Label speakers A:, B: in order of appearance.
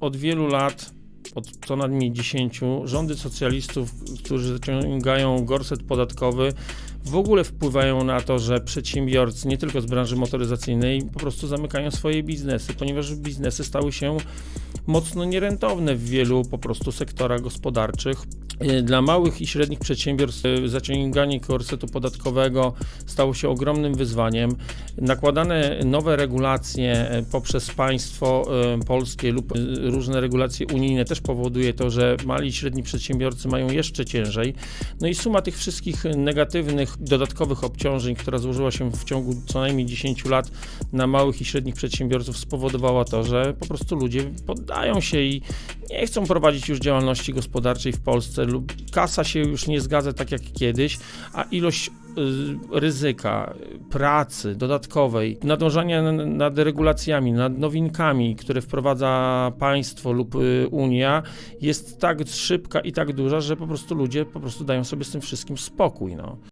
A: od wielu lat, od co najmniej 10, rządy socjalistów, którzy zaciągają gorset podatkowy, w ogóle wpływają na to, że przedsiębiorcy, nie tylko z branży motoryzacyjnej, po prostu zamykają swoje biznesy, ponieważ biznesy stały się mocno nierentowne w wielu po prostu sektorach gospodarczych. Y, Dla małych i średnich przedsiębiorstw y, zaciąganie korsetu podatkowego stało się ogromnym wyzwaniem. Nakładane nowe regulacje y, poprzez państwo polskie lub różne regulacje unijne też powoduje to, że mali i średni przedsiębiorcy mają jeszcze ciężej. No i suma tych wszystkich negatywnych, dodatkowych obciążeń, która złożyła się w ciągu co najmniej 10 lat na małych i średnich przedsiębiorców spowodowała to, że po prostu ludzie poddają się i nie chcą prowadzić już działalności gospodarczej w Polsce lub kasa się już nie zgadza tak jak kiedyś, a ilość y, ryzyka, pracy dodatkowej, nadążania nad regulacjami, nad nowinkami, które wprowadza państwo lub y, Unia, jest tak szybka i tak duża, że po prostu ludzie po prostu dają sobie z tym wszystkim spokój. No.